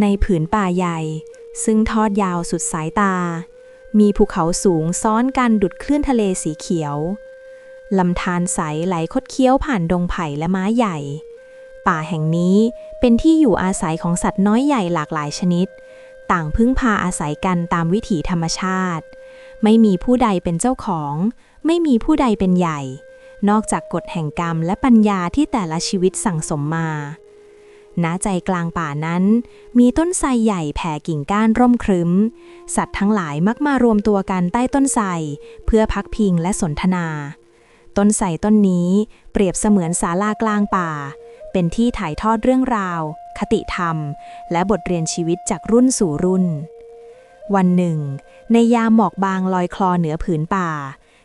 ในผืนป่าใหญ่ ซึ่งทอดยาวสุดสายตา มีภูเขาสูงซ้อนกันดุดคลื่นทะเลสีเขียวลำธารใสไหลคดเคี้ยวผ่านดงไผ่และม้าใหญ่ ป่าแห่งนี้เป็นที่อยู่อาศัยของสัตว์น้อยใหญ่หลากหลายชนิด ต่างพึ่งพาอาศัยกันตามวิถีธรรมชาติ ไม่มีผู้ใดเป็นเจ้าของ ไม่มีผู้ใดเป็นใหญ่ นอกจากกฎแห่งกรรมและปัญญาที่แต่ละชีวิตสั่งสมมา ณใจกลางป่านั้น มีต้นไทรใหญ่แผ่กิ่งก้านร่มครึ้ม สัตว์ทั้งหลายมักมารวมตัวกันใต้ต้นไทรเพื่อพักพิงและสนทนา ต้นไทรต้นนี้เปรียบเสมือนศาลากลางป่า เป็นที่ถ่ายทอดเรื่องราว คติธรรม และบทเรียนชีวิตจากรุ่นสู่รุ่น วันหนึ่ง ในยามหมอกบางลอยคลอเหนือผืนป่า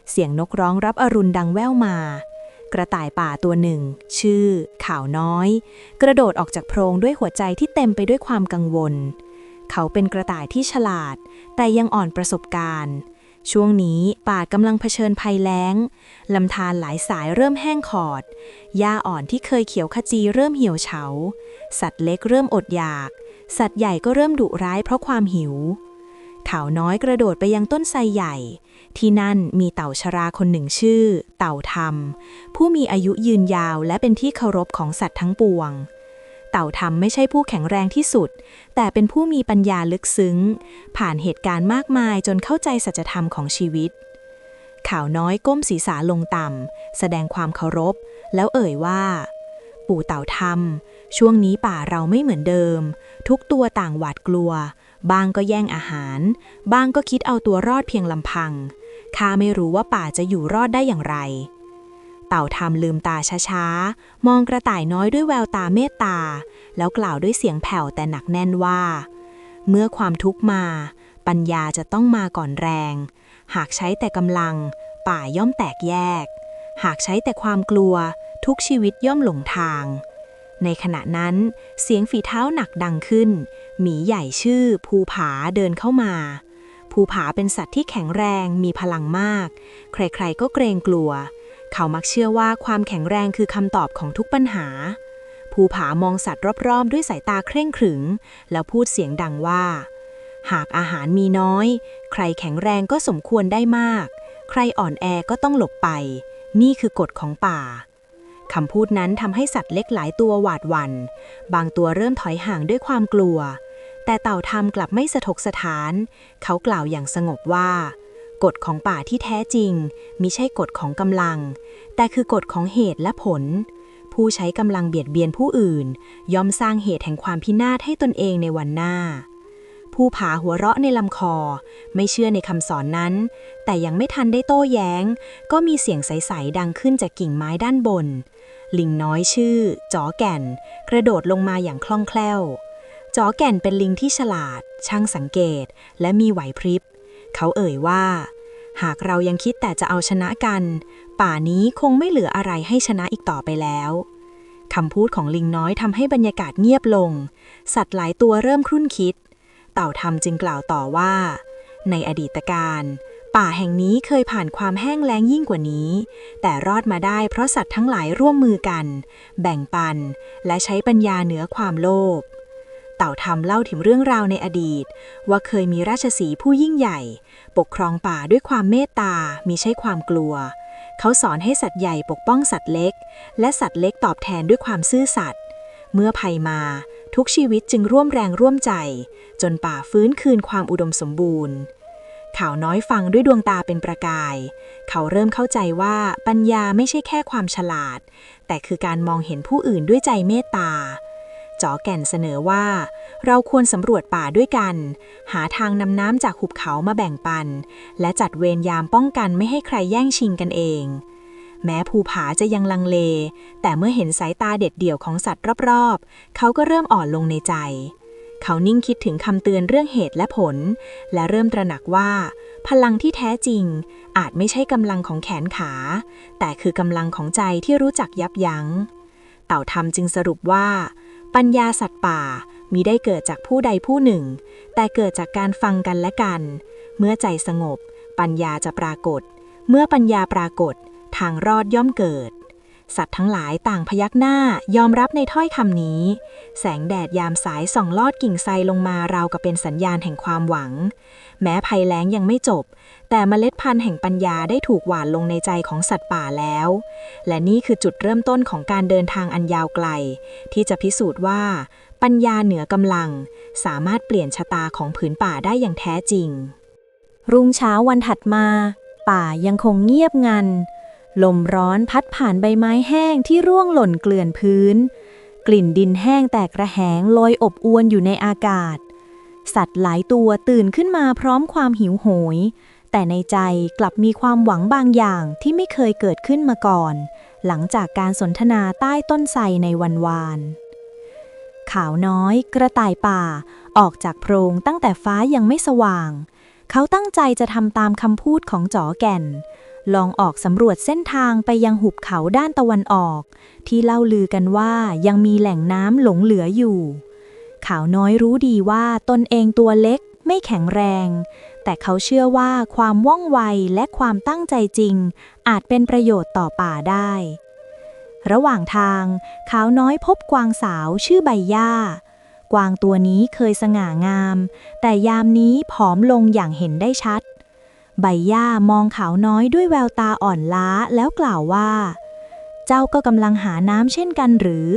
เสียงนกร้องรับอรุณดังแว่วมา กระต่ายป่าตัวหนึ่ง ชื่อ ข่าวน้อย กระโดดออกจากโพรงด้วยหัวใจที่เต็มไปด้วยความกังวล เขาเป็นกระต่ายที่ฉลาด แต่ยังอ่อนประสบการณ์ ช่วงนี้ป่ากำลังเผชิญภัยแล้งลำธารหลายสายเริ่มแห้งขอดหญ้าอ่อนที่เคยเขียวขจีเริ่มเหี่ยวเฉา สัตว์เล็กเริ่มอดอยาก สัตว์ใหญ่ก็เริ่มดุร้ายเพราะความหิว ข่าวน้อยกระโดดไปยังต้นไทรใหญ่ ที่นั่นมีเต่าชราคนหนึ่งชื่อ เต่าธรรม ผู้มีอายุยืนยาวและเป็นที่เคารพของสัตว์ทั้งปวง เต่าธรรมไม่ใช่ผู้แข็งแรงที่สุด แต่เป็นผู้มีปัญญาลึกซึ้ง ผ่านเหตุการณ์มากมายจนเข้าใจสัจธรรมของชีวิต ข่าวน้อยก้มศีรษะลงต่ำแสดงความเคารพ แล้วเอ่ยว่า ปู่เต่าธรรม ช่วงนี้ป่าเราไม่เหมือนเดิม ทุกตัวต่างหวาดกลัว บางก็แย่งอาหารบางก็คิดเอาตัวรอดเพียงลำพัง ข้าไม่รู้ว่าป่าจะอยู่รอดได้อย่างไร เต่าทำลืมตาช้าๆ มองกระต่ายน้อยด้วยแววตาเมตตา แล้วกล่าวด้วยเสียงแผ่วแต่หนักแน่นว่า เมื่อความทุกข์มา ปัญญาจะต้องมาก่อนแรง หากใช้แต่กำลัง ป่าย่อมแตกแยก หากใช้แต่ความกลัว ทุกชีวิตย่อมหลงทาง ในขณะนั้น เสียงฝีเท้าหนักดังขึ้น หมีใหญ่ชื่อภูผาเดินเข้ามา ภูผาเป็นสัตว์ที่แข็งแรงมีพลังมาก ใครๆก็เกรงกลัว เขามักเชื่อว่าความแข็งแรงคือคำตอบของทุกปัญหา ภูผามองสัตว์รอบๆ ด้วยสายตาเคร่งขรึงแล้วพูดเสียงดังว่า หากอาหารมีน้อย ใครแข็งแรงก็สมควรได้มาก ใครอ่อนแอก็ต้องหลบไป นี่คือกฎของป่า คำพูดนั้นทำให้สัตว์เล็กหลายตัวหวาดหวัน่น บางตัวเริ่มถอยห่างด้วยความกลัว แต่เต่าทำกลับไม่สะทกสถาน เขากล่าวอย่างสงบว่า กฎของป่าที่แท้จริงมิใช่กฎของกำลัง แต่คือกฎของเหตุและผล ผู้ใช้กำลังเบียดเบียนผู้อื่น ย่อมสร้างเหตุแห่งความพินาศให้ตนเองในวันหน้า ผู้ผาหัวเราะในลำคอ ไม่เชื่อในคำสอนนั้น แต่ยังไม่ทันได้โต้แย้ง ก็มีเสียงใสๆดังขึ้นจากกิ่งไม้ด้านบน ลิงน้อยชื่อจ๋อแก่น กระโดดลงมาอย่างคล่องแคล่วจ๋อแก่นเป็นลิงที่ฉลาด ช่างสังเกต และมีไหวพริบ เขาเอ่ยว่า หากเรายังคิดแต่จะเอาชนะกัน ป่านี้คงไม่เหลืออะไรให้ชนะอีกต่อไปแล้วคำพูดของลิงน้อยทำให้บรรยากาศเงียบลง สัตว์หลายตัวเริ่มครุ่นคิด เต่าทำจึงกล่าวต่อว่า ในอดีตการ ป่าแห่งนี้เคยผ่านความแห้งแล้งยิ่งกว่านี้ แต่รอดมาได้เพราะสัตว์ทั้งหลายร่วมมือกัน แบ่งปัน และใช้ปัญญาเหนือความโลภเต่าทำเล่าถึงเรื่องราวในอดีต ว่าเคยมีราชสีห์ผู้ยิ่งใหญ่ ปกครองป่าด้วยความเมตตามิใช่ความกลัว เขาสอนให้สัตว์ใหญ่ปกป้องสัตว์เล็ก และสัตว์เล็กตอบแทนด้วยความซื่อสัตย์เมื่อภัยมา ทุกชีวิตจึงร่วมแรงร่วมใจ จนป่าฟื้นคืนความอุดมสมบูรณ์ ข่าวน้อยฟังด้วยดวงตาเป็นประกาย เขาเริ่มเข้าใจว่าปัญญาไม่ใช่แค่ความฉลาด แต่คือการมองเห็นผู้อื่นด้วยใจเมตตาจอแก่นเสนอว่า เราควรสำรวจป่าด้วยกัน หาทางนำน้ำจากหุบเขามาแบ่งปัน และจัดเวรยามป้องกันไม่ให้ใครแย่งชิงกันเอง แม้ภูผาจะยังลังเล แต่เมื่อเห็นสายตาเด็ดเดี่ยวของสัตว์รอบๆ เขาก็เริ่มอ่อนลงในใจ เขานิ่งคิดถึงคำเตือนเรื่องเหตุและผล และเริ่มตระหนักว่า พลังที่แท้จริง อาจไม่ใช่กำลังของแขนขา แต่คือกำลังของใจที่รู้จักยับยัง้ง เต่าทำจึงสรุปว่า ปัญญาสัตว์ป่ามีได้เกิดจากผู้ใดผู้หนึ่ง แต่เกิดจากการฟังกันและกัน เมื่อใจสงบ ปัญญาจะปรากฏ เมื่อปัญญาปรากฏ ทางรอดย่อมเกิด สัตว์ทั้งหลายต่างพยักหน้ายอมรับในถ้อยคำนี้ แสงแดดยามสายส่องลอดกิ่งไทรลงมาราวกับเป็นสัญญาณแห่งความหวัง แม้ภัยแล้งยังไม่จบ แต่เมล็ดพันธุ์แห่งปัญญาได้ถูกหว่านลงในใจของสัตว์ป่าแล้ว และนี่คือจุดเริ่มต้นของการเดินทางอันยาวไกล ที่จะพิสูจน์ว่า ปัญญาเหนือกำลัง สามารถเปลี่ยนชะตาของผืนป่าได้อย่างแท้จริง รุ่งเช้าวันถัดมา ป่ายังคงเงียบงัน ลมร้อนพัดผ่านใบไม้แห้งที่ร่วงหล่นเกลื่อนพื้น กลิ่นดินแห้งแตกระแหงลอยอบอวนอยู่ในอากาศ สัตว์หลายตัวตื่นขึ้นมาพร้อมความหิวโหย แต่ในใจกลับมีความหวังบางอย่างที่ไม่เคยเกิดขึ้นมาก่อน หลังจากการสนทนาใต้ต้นไทรในวันวานขาวน้อย กระต่ายป่า ออกจากโพรงตั้งแต่ฟ้ายังไม่สว่าง เขาตั้งใจจะทำตามคำพูดของจ๋อแก่น ลองออกสำรวจเส้นทางไปยังหุบเขาด้านตะวันออก ที่เล่าลือกันว่ายังมีแหล่งน้ำหลงเหลืออยู่ขาวน้อยรู้ดีว่าตนเองตัวเล็กไม่แข็งแรง แต่เขาเชื่อว่าความว่องไวและความตั้งใจจริง อาจเป็นประโยชน์ต่อป่าได้ ระหว่างทาง ขาวน้อยพบกวางสาวชื่อใบหญ้ากวางตัวนี้เคยสง่างาม แต่ยามนี้ผอมลงอย่างเห็นได้ชัด ใบหญ้ามองขาวน้อยด้วยแววตาอ่อนล้าแล้วกล่าวว่า เจ้าก็กำลังหาน้ำเช่นกันหรือ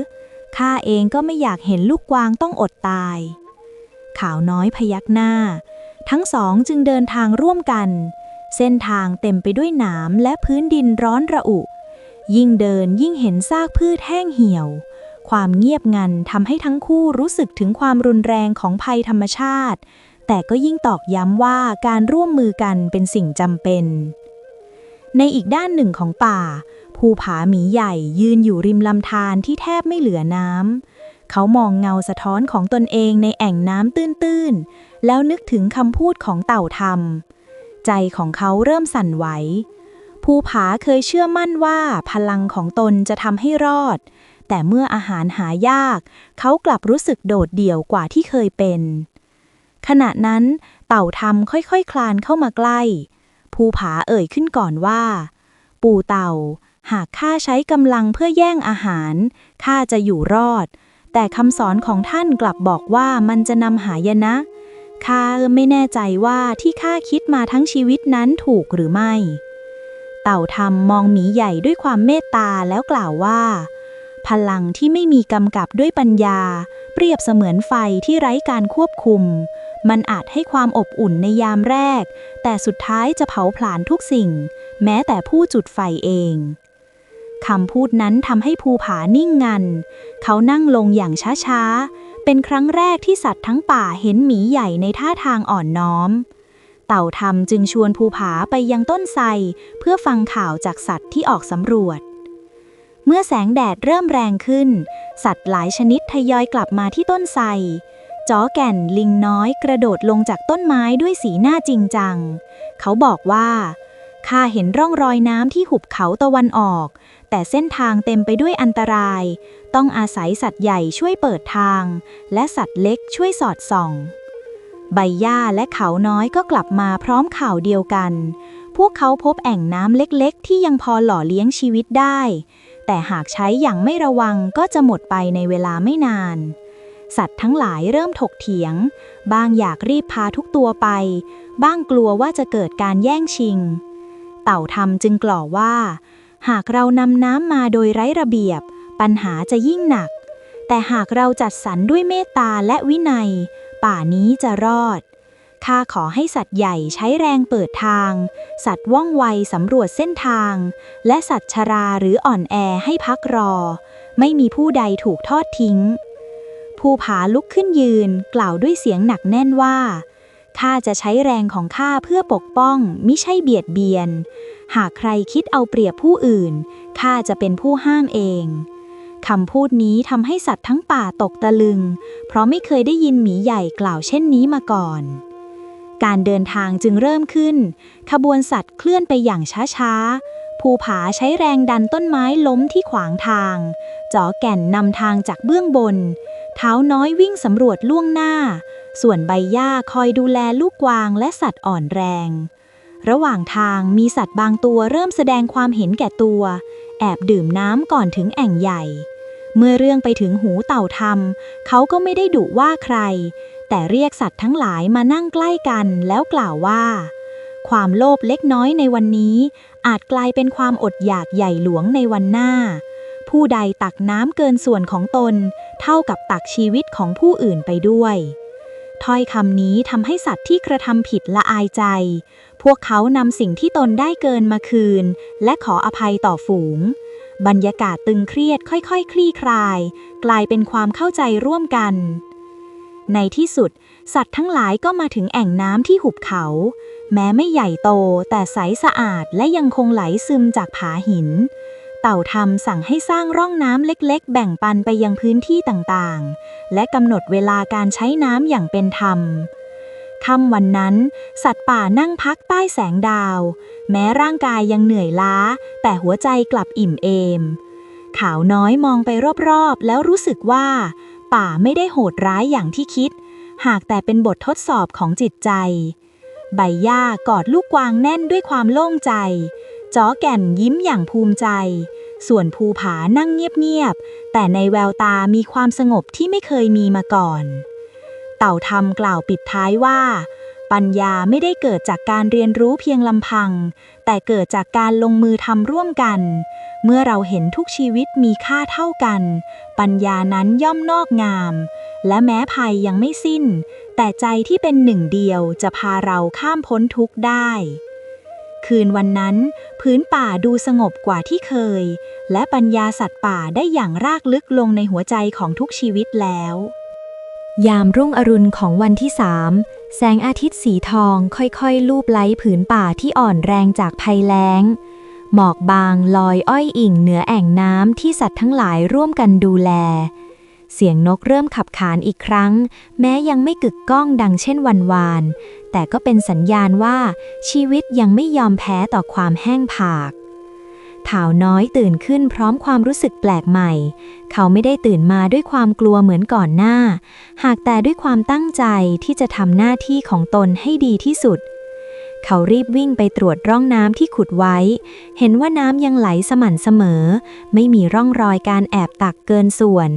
ข้าเองก็ไม่อยากเห็นลูกกวางต้องอดตาย ขาวน้อยพยักหน้า ทั้งสองจึงเดินทางร่วมกัน เส้นทางเต็มไปด้วยหนามและพื้นดินร้อนระอุ ยิ่งเดินยิ่งเห็นซากพืชแห้งเหี่ยว ความเงียบงันทำให้ทั้งคู่รู้สึกถึงความรุนแรงของภัยธรรมชาติ แต่ก็ยิ่งตอกย้ำว่าการร่วมมือกันเป็นสิ่งจำเป็น ในอีกด้านหนึ่งของป่า ภูผาหมีใหญ่ยืนอยู่ริมลำธารที่แทบไม่เหลือน้ำ เขามองเงาสะท้อนของตนเองในแอ่งน้ำตื้น ๆ แล้วนึกถึงคำพูดของเต่าธรรมใจของเขาเริ่มสั่นไหว ภูผาเคยเชื่อมั่นว่าพลังของตนจะทำให้รอด แต่เมื่ออาหารหายาก เขากลับรู้สึกโดดเดี่ยวกว่าที่เคยเป็น ขณะนั้นเต่าธรรมค่อยๆคคลานเข้ามาใกล้ ภูผาเอ่ยขึ้นก่อนว่า ปู่เต่า หากข้าใช้กำลังเพื่อแย่งอาหารข้าจะอยู่รอด แต่คำสอนของท่านกลับบอกว่ามันจะนำหายนะข้าไม่แน่ใจว่าที่ข้าคิดมาทั้งชีวิตนั้นถูกหรือไม่ เต่าธรรมมองหมีใหญ่ด้วยความเมตตาแล้วกล่าวว่า พลังที่ไม่มีกำกับด้วยปัญญา เปรียบเสมือนไฟที่ไร้การควบคุม มันอาจให้ความอบอุ่นในยามแรก แต่สุดท้ายจะเผาผลาญทุกสิ่ง แม้แต่ผู้จุดไฟเองคำพูดนั้นทำให้ภูผานิ่งงัน เขานั่งลงอย่างช้าๆ เป็นครั้งแรกที่สัตว์ทั้งป่าเห็นหมีใหญ่ในท่าทางอ่อนน้อม เต่าทำจึงชวนภูผาไปยังต้นไทรเพื่อฟังข่าวจากสัตว์ที่ออกสำรวจ เมื่อแสงแดดเริ่มแรงขึ้น สัตว์หลายชนิดทยอยกลับมาที่ต้นไทร จอแก่นลิงน้อยกระโดดลงจากต้นไม้ด้วยสีหน้าจริงจัง เขาบอกว่า ข้าเห็นร่องรอยน้ำที่หุบเขาตะวันออก แต่เส้นทางเต็มไปด้วยอันตราย ต้องอาศัยสัตว์ใหญ่ช่วยเปิดทาง และสัตว์เล็กช่วยสอดส่อง ใบหญ้าและเขาน้อยก็กลับมาพร้อมข่าวเดียวกัน พวกเขาพบแอ่งน้ำเล็กๆ ที่ยังพอหล่อเลี้ยงชีวิตได้ แต่หากใช้อย่างไม่ระวังก็จะหมดไปในเวลาไม่นาน สัตว์ทั้งหลายเริ่มถกเถียง บางอยากรีบพาทุกตัวไป บ้างกลัวว่าจะเกิดการแย่งชิง เต่าทำจึงกล่าวว่า หากเรานำน้ำมาโดยไร้ระเบียบ ปัญหาจะยิ่งหนัก แต่หากเราจัดสรรด้วยเมตตาและวินัย ป่านี้จะรอดข้าขอให้สัตว์ใหญ่ใช้แรงเปิดทาง สัตว์ว่องไวสำรวจเส้นทาง และสัตว์ชราหรืออ่อนแอให้พักรอ ไม่มีผู้ใดถูกทอดทิ้ง ภูผาลุกขึ้นยืน กล่าวด้วยเสียงหนักแน่นว่าข้าจะใช้แรงของข้าเพื่อปกป้อง มิใช่เบียดเบียน หากใครคิดเอาเปรียบผู้อื่นข้าจะเป็นผู้ห้ามเองคำพูดนี้ทำให้สัตว์ทั้งป่าตกตะลึง เพราะไม่เคยได้ยินหมีใหญ่กล่าวเช่นนี้มาก่อน การเดินทางจึงเริ่มขึ้น ขบวนสัตว์เคลื่อนไปอย่างช้าๆ ภูผาใช้แรงดันต้นไม้ล้มที่ขวางทางจ๋อแก่นนำทางจากเบื้องบน เท้าน้อยวิ่งสำรวจล่วงหน้า ส่วนใบหญ้าคอยดูแลลูกกวางและสัตว์อ่อนแรง ระหว่างทางมีสัตว์บางตัวเริ่มแสดงความเห็นแก่ตัว แอบดื่มน้ำก่อนถึงแอ่งใหญ่ เมื่อเรื่องไปถึงหูเต่าทำเขาก็ไม่ได้ดุว่าใคร แต่เรียกสัตว์ทั้งหลายมานั่งใกล้กันแล้วกล่าวว่า ความโลภเล็กน้อยในวันนี้ อาจกลายเป็นความอดอยากใหญ่หลวงในวันหน้า ผู้ใดตักน้ำเกินส่วนของตน เท่ากับตักชีวิตของผู้อื่นไปด้วย ถ้อยคำนี้ทำให้สัตว์ที่กระทำผิดละอายใจ พวกเขานำสิ่งที่ตนได้เกินมาคืน และขออภัยต่อฝูง บรรยากาศตึงเครียดค่อยๆคลี่คลาย กลายเป็นความเข้าใจร่วมกัน ในที่สุด สัตว์ทั้งหลายก็มาถึงแอ่งน้ำที่หุบเขา แม้ไม่ใหญ่โตแต่ใสสะอาดและยังคงไหลซึมจากผาหิน เต่าทำสั่งให้สร้างร่องน้ำเล็กๆ แบ่งปันไปยังพื้นที่ต่างๆ และกำหนดเวลาการใช้น้ำอย่างเป็นธรรมค่ำวันนั้น สัตว์ป่านั่งพักใต้แสงดาว แม้ร่างกายยังเหนื่อยล้า แต่หัวใจกลับอิ่มเอม ขาวน้อยมองไปรอบๆ แล้วรู้สึกว่า ป่าไม่ได้โหดร้ายอย่างที่คิด หากแต่เป็นบททดสอบของจิตใจ ใบหญ้ากอดลูกกวางแน่นด้วยความโล่งใจ จ้อแก่นยิ้มอย่างภูมิใจ ส่วนภูผานั่งเงียบๆ แต่ในแววตามีความสงบที่ไม่เคยมีมาก่อน เต่าทำกล่าวปิดท้ายว่า ปัญญาไม่ได้เกิดจากการเรียนรู้เพียงลำพัง แต่เกิดจากการลงมือทำร่วมกัน เมื่อเราเห็นทุกชีวิตมีค่าเท่ากัน ปัญญานั้นย่อมนอกงาม และแม้ภัยยังไม่สิ้น แต่ใจที่เป็นหนึ่งเดียวจะพาเราข้ามพ้นทุกข์ได้ คืนวันนั้น พื้นป่าดูสงบกว่าที่เคย และปัญญาสัตว์ป่าได้อย่างรากลึกลงในหัวใจของทุกชีวิตแล้ว ยามรุ่งอรุณของวันที่สามแสงอาทิตย์สีทองค่อยๆ ลูบไล้ผืนป่าที่อ่อนแรงจากภัยแล้ง หมอกบางลอยอ้อยอิ่งเหนือแอ่งน้ำที่สัตว์ทั้งหลายร่วมกันดูแล เสียงนกเริ่มขับขานอีกครั้ง แม้ยังไม่กึกก้องดังเช่นวันวาน แต่ก็เป็นสัญญาณว่าชีวิตยังไม่ยอมแพ้ต่อความแห้งผากถาวน้อยตื่นขึ้นพร้อมความรู้สึกแปลกใหม่ เขาไม่ได้ตื่นมาด้วยความกลัวเหมือนก่อนหน้า หากแต่ด้วยความตั้งใจที่จะทำหน้าที่ของตนให้ดีที่สุด เขารีบวิ่งไปตรวจร่องน้ำที่ขุดไว้ เห็นว่าน้ำยังไหลสม่ำเสมอ ไม่มีร่องรอยการแอบตักเกินส่วน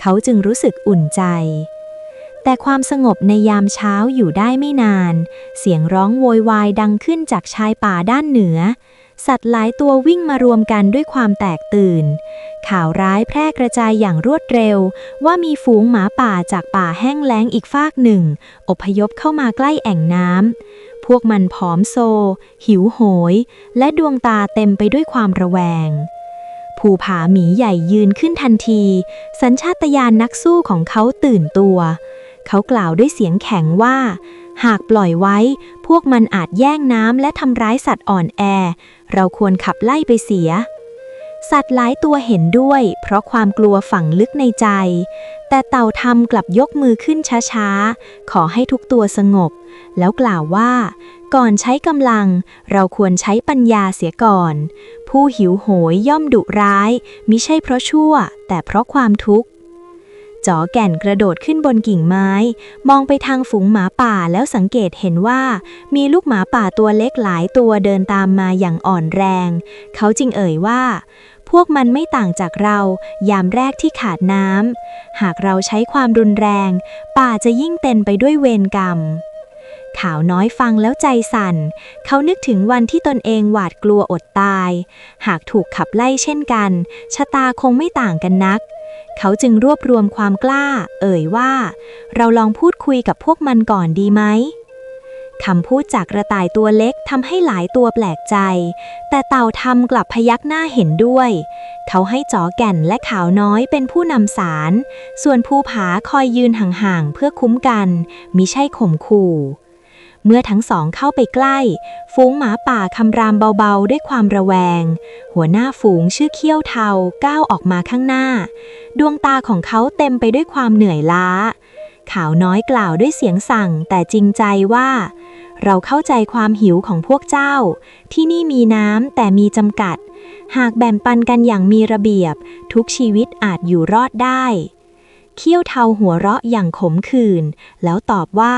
เขาจึงรู้สึกอุ่นใจ แต่ความสงบในยามเช้าอยู่ได้ไม่นาน เสียงร้องโวยวายดังขึ้นจากชายป่าด้านเหนือ สัตว์หลายตัววิ่งมารวมกันด้วยความแตกตื่น ข่าวร้ายแพร่กระจายอย่างรวดเร็ว ว่ามีฝูงหมาป่าจากป่าแห้งแล้งอีกฟากหนึ่ง อพยพเข้ามาใกล้แอ่งน้ำ พวกมันผอมโซ หิวโหย และดวงตาเต็มไปด้วยความระแวงภูผาหมีใหญ่ยืนขึ้นทันที สัญชาตญาณนักสู้ของเขาตื่นตัว เขากล่าวด้วยเสียงแข็งว่า หากปล่อยไว้ พวกมันอาจแย่งน้ำและทำร้ายสัตว์อ่อนแอ เราควรขับไล่ไปเสีย สัตว์หลายตัวเห็นด้วย เพราะความกลัวฝังลึกในใจ แต่เต่าทำกลับยกมือขึ้นช้าๆ ขอให้ทุกตัวสงบ แล้วกล่าวว่า ก่อนใช้กำลัง เราควรใช้ปัญญาเสียก่อน ผู้หิวโหยย่อมดุร้ายมิใช่เพราะชั่ว แต่เพราะความทุกข์ จ๋อแก่นกระโดดขึ้นบนกิ่งไม้ มองไปทางฝูงหมาป่าแล้วสังเกตเห็นว่า มีลูกหมาป่าตัวเล็กหลายตัวเดินตามมาอย่างอ่อนแรง เขาจึงเอ่ยว่า พวกมันไม่ต่างจากเรา ยามแรกที่ขาดน้ำหากเราใช้ความรุนแรง ป่าจะยิ่งเต็มไปด้วยเวรกรรมขาวน้อยฟังแล้วใจสั่น เขานึกถึงวันที่ตนเองหวาดกลัวอดตาย หากถูกขับไล่เช่นกัน ชะตาคงไม่ต่างกันนัก เขาจึงรวบรวมความกล้า เอ่ยว่า เราลองพูดคุยกับพวกมันก่อนดีไหมคำพูดจากกระต่ายตัวเล็กทำให้หลายตัวแปลกใจ แต่เต่าทำกลับพยักหน้าเห็นด้วย เขาให้จ๋อแก่นและขาวน้อยเป็นผู้นำสาร ส่วนภูผาคอยยืนห่างๆเพื่อคุ้มกันมิใช่ข่มขู่ เมื่อทั้งสองเข้าไปใกล้ ฝูงหมาป่าคำรามเบาๆ ด้วยความระแวง หัวหน้าฝูงชื่อเขี้ยวเทาก้าวออกมาข้างหน้า ดวงตาของเขาเต็มไปด้วยความเหนื่อยล้า ขาวน้อยกล่าวด้วยเสียงสั่งแต่จริงใจว่า เราเข้าใจความหิวของพวกเจ้า ที่นี่มีน้ำแต่มีจำกัด หากแบ่งปันกันอย่างมีระเบียบ ทุกชีวิตอาจอยู่รอดได้เขี้ยวเทาหัวเราะอย่างขมขื่นแล้วตอบว่า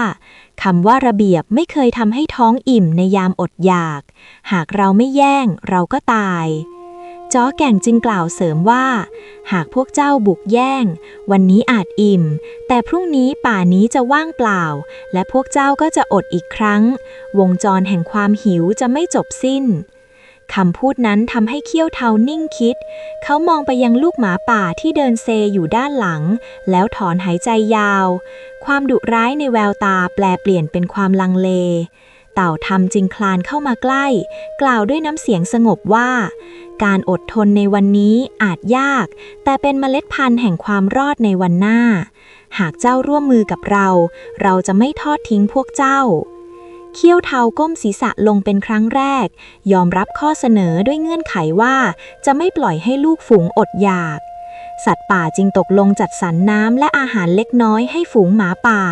คำว่าระเบียบไม่เคยทำให้ท้องอิ่มในยามอดอยาก หากเราไม่แย่งเราก็ตาย จ้อแก่งจึงกล่าวเสริมว่า หากพวกเจ้าบุกแย่ง วันนี้อาจอิ่ม แต่พรุ่งนี้ป่านี้จะว่างเปล่า และพวกเจ้าก็จะอดอีกครั้ง วงจรแห่งความหิวจะไม่จบสิ้นคำพูดนั้นทำให้เขี้ยวเทานิ่งคิด เขามองไปยังลูกหมาป่าที่เดินเซอยู่ด้านหลัง แล้วถอนหายใจยาว ความดุร้ายในแววตาแปลเปลี่ยนเป็นความลังเล เต่าทำจึงคลานเข้ามาใกล้ กล่าวด้วยน้ำเสียงสงบว่า การอดทนในวันนี้อาจยาก แต่เป็นเมล็ดพันธุ์แห่งความรอดในวันหน้า หากเจ้าร่วมมือกับเรา เราจะไม่ทอดทิ้งพวกเจ้าเขี้ยวเทาก้มศีรษะลงเป็นครั้งแรก ยอมรับข้อเสนอด้วยเงื่อนไขว่า จะไม่ปล่อยให้ลูกฝูงอดอยาก สัตว์ป่าจึงตกลงจัดสรรน้ำและอาหารเล็กน้อยให้ฝูงหมาป่า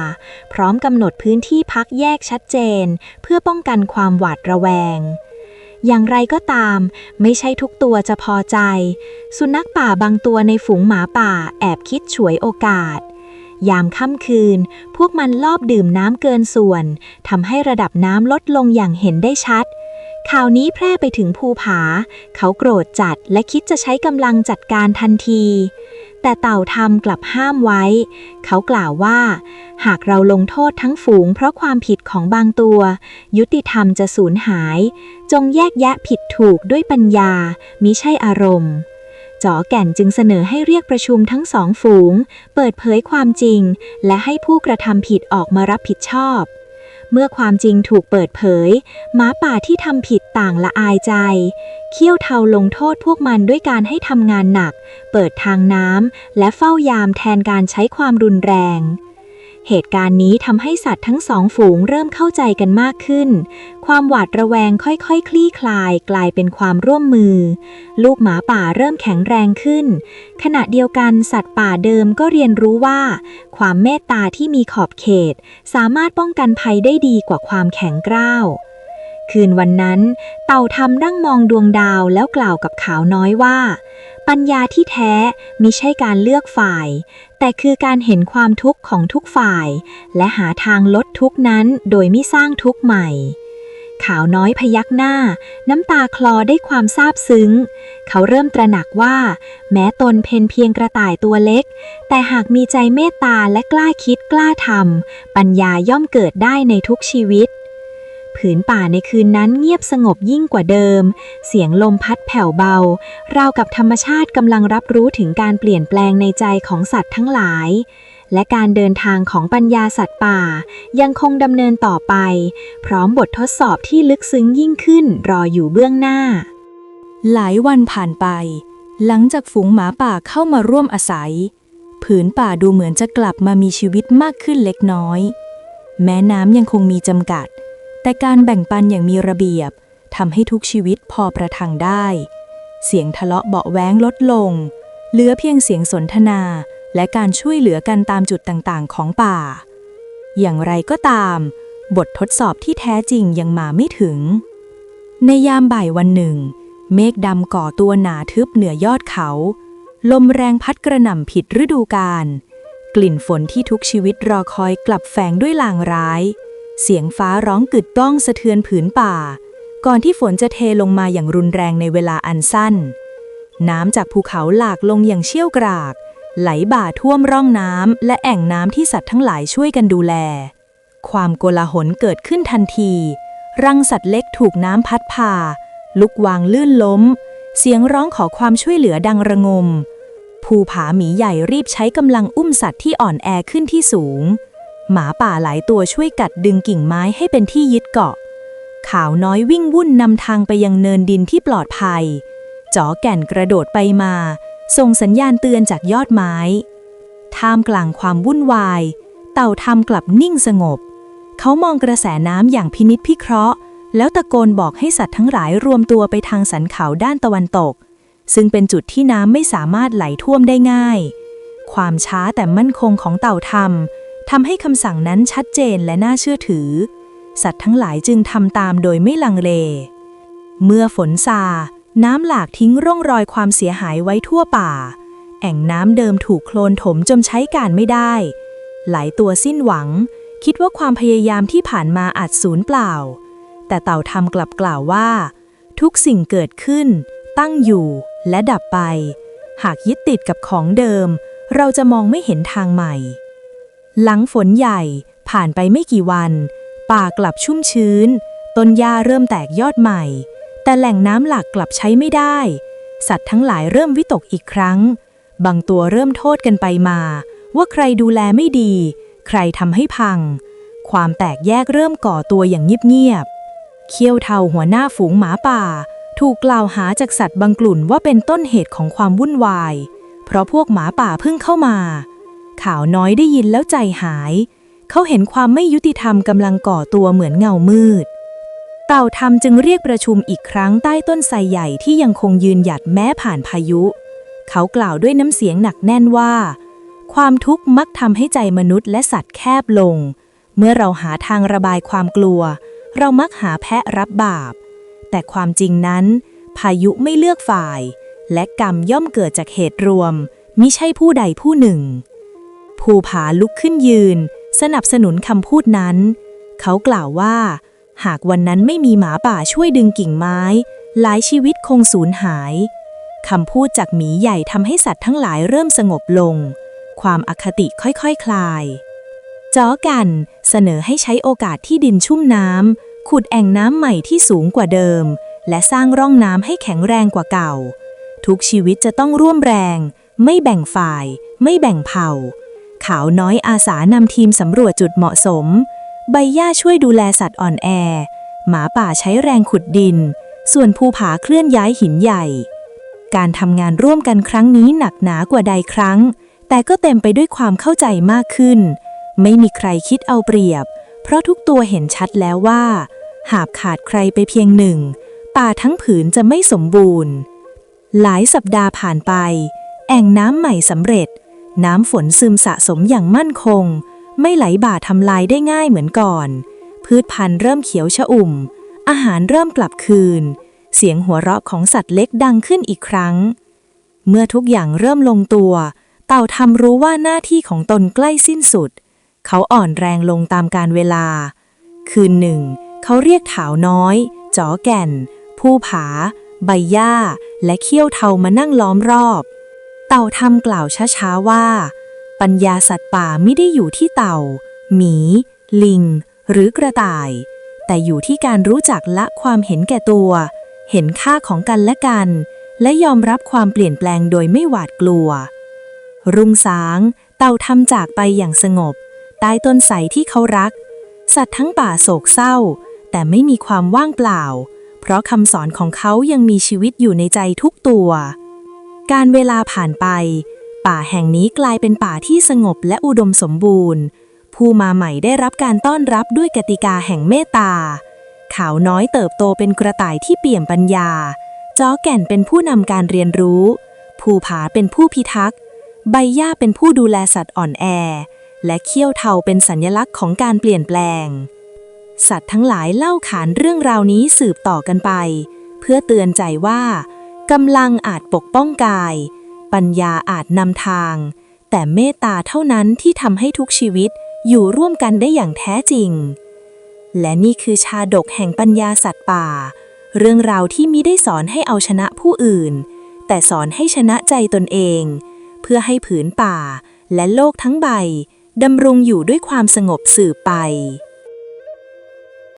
พร้อมกำหนดพื้นที่พักแยกชัดเจน เพื่อป้องกันความหวาดระแวง อย่างไรก็ตาม ไม่ใช่ทุกตัวจะพอใจ สุนัขป่าบางตัวในฝูงหมาป่าแอบคิดฉวยโอกาสยามค่ำคืน พวกมันลอบดื่มน้ำเกินส่วนทำให้ระดับน้ำลดลงอย่างเห็นได้ชัด ข่าวนี้แพร่ไปถึงภูผา เขาโกรธจัดและคิดจะใช้กำลังจัดการทันที แต่เต่าทำกลับห้ามไว้ เขากล่าวว่า หากเราลงโทษทั้งฝูงเพราะความผิดของบางตัว ยุติธรรมจะสูญหาย จงแยกแยะผิดถูกด้วยปัญญา มิใช่อารมณ์จอแก่นจึงเสนอให้เรียกประชุมทั้งสองฝูง เปิดเผยความจริง และให้ผู้กระทำผิดออกมารับผิดชอบ เมื่อความจริงถูกเปิดเผย หมาป่าที่ทำผิดต่างละอายใจ เขี้ยวเทาลงโทษพวกมันด้วยการให้ทำงานหนัก เปิดทางน้ำและเฝ้ายามแทนการใช้ความรุนแรง เหตุการณ์นี้ทำให้สัตว์ทั้งสองฝูงเริ่มเข้าใจกันมากขึ้น ความหวาดระแวงค่อยๆคคลี่คลาย กลายเป็นความร่วมมือ ลูกหมาป่าเริ่มแข็งแรงขึ้น ขณะเดียวกันสัตว์ป่าเดิมก็เรียนรู้ว่า ความเมตตาที่มีขอบเขต สามารถป้องกันภัยได้ดีกว่าความแข็งกร้าว คืนวันนั้น เต่าทำนั่งมองดวงดาวแล้วกล่าวกับขาวน้อยว่า ปัญญาที่แท้มิใช่การเลือกฝ่าย แต่คือการเห็นความทุกข์ของทุกฝ่าย และหาทางลดทุกข์นั้นโดยไม่สร้างทุกข์ใหม่ขาวน้อยพยักหน้า น้ำตาคลอได้ความซาบซึ้ง เขาเริ่มตระหนักว่า แม้ตนเป็นเพียงกระต่ายตัวเล็ก แต่หากมีใจเมตตาและกล้าคิดกล้าทำปัญญาย่อมเกิดได้ในทุกชีวิต ผืนป่าในคืนนั้นเงียบสงบยิ่งกว่าเดิม เสียงลมพัดแผ่วเบา ราวกับธรรมชาติกำลังรับรู้ถึงการเปลี่ยนแปลงในใจของสัตว์ทั้งหลาย และการเดินทางของปัญญาสัตว์ป่า ยังคงดำเนินต่อไป พร้อมบททดสอบที่ลึกซึ้งยิ่งขึ้นรออยู่เบื้องหน้า หลายวันผ่านไป หลังจากฝูงหมาป่าเข้ามาร่วมอาศัย ผืนป่าดูเหมือนจะกลับมามีชีวิตมากขึ้นเล็กน้อย แม้น้ำยังคงมีจำกัด แต่การแบ่งปันอย่างมีระเบียบทำให้ทุกชีวิตพอประทังได้ เสียงทะเลาะเบาแว้งลดลง เหลือเพียงเสียงสนทนา และการช่วยเหลือกันตามจุดต่างๆ ของป่า อย่างไรก็ตาม บททดสอบที่แท้จริงยังมาไม่ถึง ในยามบ่ายวันหนึ่ง เมฆดำก่อตัวหนาทึบเหนือยอดเขา ลมแรงพัดกระหน่ำผิดฤดูกาลกลิ่นฝนที่ทุกชีวิตรอคอยกลับแฝงด้วยลางร้าย เสียงฟ้าร้องกึดก้องสะเทือนผืนป่า ก่อนที่ฝนจะเทลงมาอย่างรุนแรงในเวลาอันสั้น น้ำจากภูเขาหลากลงอย่างเชี่ยวกราก ไหลบ่าท่วมร่องน้ำและแอ่งน้ำที่สัตว์ทั้งหลายช่วยกันดูแล ความโกลาหลเกิดขึ้นทันที รังสัตว์เล็กถูกน้ำพัดพา ลุกวางลื่นล้ม เสียงร้องขอความช่วยเหลือดังระงม ภูผาหมีใหญ่รีบใช้กำลังอุ้มสัตว์ที่อ่อนแอขึ้นที่สูง หมาป่าหลายตัวช่วยกัดดึงกิ่งไม้ให้เป็นที่ยึดเกาะ ขาวน้อยวิ่งวุ่นนำทางไปยังเนินดินที่ปลอดภัย จ๋อแก่นกระโดดไปมา ส่งสัญญาณเตือนจากยอดไม้ ท่ามกลางความวุ่นวาย เต่าทำกลับนิ่งสงบ เขามองกระแสน้ำอย่างพินิษพิเคราะห์ แล้วตะโกนบอกให้สัตว์ทั้งหลายรวมตัวไปทางสันเขาด้านตะวันตก ซึ่งเป็นจุดที่น้ำไม่สามารถไหลท่วมได้ง่าย ความช้าแต่มั่นคงของเต่าทำ ทำให้คำสั่งนั้นชัดเจนและน่าเชื่อถือ สัตว์ทั้งหลายจึงทำตามโดยไม่ลังเล เมื่อฝนซา น้ำหลากทิ้งร่องรอยความเสียหายไว้ทั่วป่า แอ่งน้ำเดิมถูกโคลนถมจนใช้การไม่ได้ หลายตัวสิ้นหวัง คิดว่าความพยายามที่ผ่านมาอาจสูญเปล่า แต่เต่าทำกลับกล่าวว่า ทุกสิ่งเกิดขึ้น ตั้งอยู่และดับไป หากยึดติดกับของเดิม เราจะมองไม่เห็นทางใหม่ หลังฝนใหญ่ผ่านไปไม่กี่วัน ป่ากลับชุ่มชื้น ต้นหญ้าเริ่มแตกยอดใหม่ แต่แหล่งน้ำหลักกลับใช้ไม่ได้ สัตว์ทั้งหลายเริ่มวิตกอีกครั้ง บางตัวเริ่มโทษกันไปมา ว่าใครดูแลไม่ดี ใครทำให้พัง ความแตกแยกเริ่มก่อตัวอย่างเงียบๆเขี้ยวเทาหัวหน้าฝูงหมาป่า ถูกกล่าวหาจากสัตว์บางกลุ่นว่าเป็นต้นเหตุของความวุ่นวาย เพราะพวกหมาป่าเพิ่งเข้ามา ข่าวน้อยได้ยินแล้วใจหาย เขาเห็นความไม่ยุติธรรมกำลังก่อตัวเหมือนเงามืด เต่าทำจึงเรียกประชุมอีกครั้งใต้ต้นไทรใหญ่ที่ยังคงยืนหยัดแม้ผ่านพายุ เขากล่าวด้วยน้ำเสียงหนักแน่นว่า ความทุกข์มักทำให้ใจมนุษย์และสัตว์แคบลง เมื่อเราหาทางระบายความกลัว เรามักหาแพะรับบาป แต่ความจริงนั้น พายุไม่เลือกฝ่าย และกรรมย่อมเกิดจากเหตุรวมมิใช่ผู้ใดผู้หนึ่ง ภูผาลุกขึ้นยืน สนับสนุนคำพูดนั้น เขากล่าวว่า หากวันนั้นไม่มีหมาป่าช่วยดึงกิ่งไม้ หลายชีวิตคงสูญหายคำพูดจากหมีใหญ่ทำให้สัตว์ทั้งหลายเริ่มสงบลง ความอาคติค่อยๆคคลายจอกันเสนอให้ใช้โอกาสที่ดินชุ่มน้ำขุดแอ่งน้ำใหม่ที่สูงกว่าเดิม และสร้างร่องน้ำให้แข็งแรงกว่าเก่า ทุกชีวิตจะต้องร่วมแรง ไม่แบ่งฝ่าย ไม่แบ่งเผ่า ขาวน้อยอาสานำทีมสำรวจจุดเหมาะสม ใบหญ้าช่วยดูแลสัตว์อ่อนแอ หมาป่าใช้แรงขุดดิน ส่วนภูผาเคลื่อนย้ายหินใหญ่ การทำงานร่วมกันครั้งนี้หนักหนากว่าใดครั้ง แต่ก็เต็มไปด้วยความเข้าใจมากขึ้น ไม่มีใครคิดเอาเปรียบ เพราะทุกตัวเห็นชัดแล้วว่า หากขาดใครไปเพียงหนึ่ง ป่าทั้งผืนจะไม่สมบูรณ์ หลายสัปดาห์ผ่านไป แอ่งน้ำใหม่สำเร็จ น้ำฝนซึมสะสมอย่างมั่นคง ไม่ไหลบ่าทำลายได้ง่ายเหมือนก่อน พืชพันธุ์เริ่มเขียวชอุ่ม อาหารเริ่มกลับคืน เสียงหัวเราะของสัตว์เล็กดังขึ้นอีกครั้ง เมื่อทุกอย่างเริ่มลงตัว เต่าทำรู้ว่าหน้าที่ของตนใกล้สิ้นสุด เขาอ่อนแรงลงตามการเวลา คืนหนึ่ง เขาเรียกถาวน้อยจอแก่น ผู้ผา ใบหญ้า และเขี้ยวเทามานั่งล้อมรอบ เต่าทำกล่าวช้าๆว่า ปัญญาสัตว์ป่าไม่ได้อยู่ที่เต่า หมี ลิง หรือกระต่าย แต่อยู่ที่การรู้จักละความเห็นแก่ตัว เห็นค่าของกันและกัน และยอมรับความเปลี่ยนแปลงโดยไม่หวาดกลัว รุ่งสาง เต่าทำจากไปอย่างสงบ ใต้ต้นไทรที่เขารัก สัตว์ทั้งป่าโศกเศร้า แต่ไม่มีความว่างเปล่า เพราะคำสอนของเขายังมีชีวิตอยู่ในใจทุกตัว การเวลาผ่านไป ป่าแห่งนี้กลายเป็นป่าที่สงบและอุดมสมบูรณ์ ผู้มาใหม่ได้รับการต้อนรับด้วยกติกาแห่งเมตตาขาวน้อยเติบโตเป็นกระต่ายที่เปี่ยมปัญญาจอแก่นเป็นผู้นำการเรียนรู้ ภูผาเป็นผู้พิทักษ์ ใบหญ้าเป็นผู้ดูแลสัตว์อ่อนแอ และเขี้ยวเทาเป็นสัญลักษณ์ของการเปลี่ยนแปลง สัตว์ทั้งหลายเล่าขานเรื่องราวนี้สืบต่อกันไป เพื่อเตือนใจว่า กำลังอาจปกป้องกาย ปัญญาอาจนำทาง แต่เมตตาเท่านั้นที่ทำให้ทุกชีวิตอยู่ร่วมกันได้อย่างแท้จริง และนี่คือชาดกแห่งปัญญาสัตว์ป่า เรื่องราวที่มิได้สอนให้เอาชนะผู้อื่น แต่สอนให้ชนะใจตนเอง เพื่อให้ผืนป่าและโลกทั้งใบดำรงอยู่ด้วยความสงบสืบไป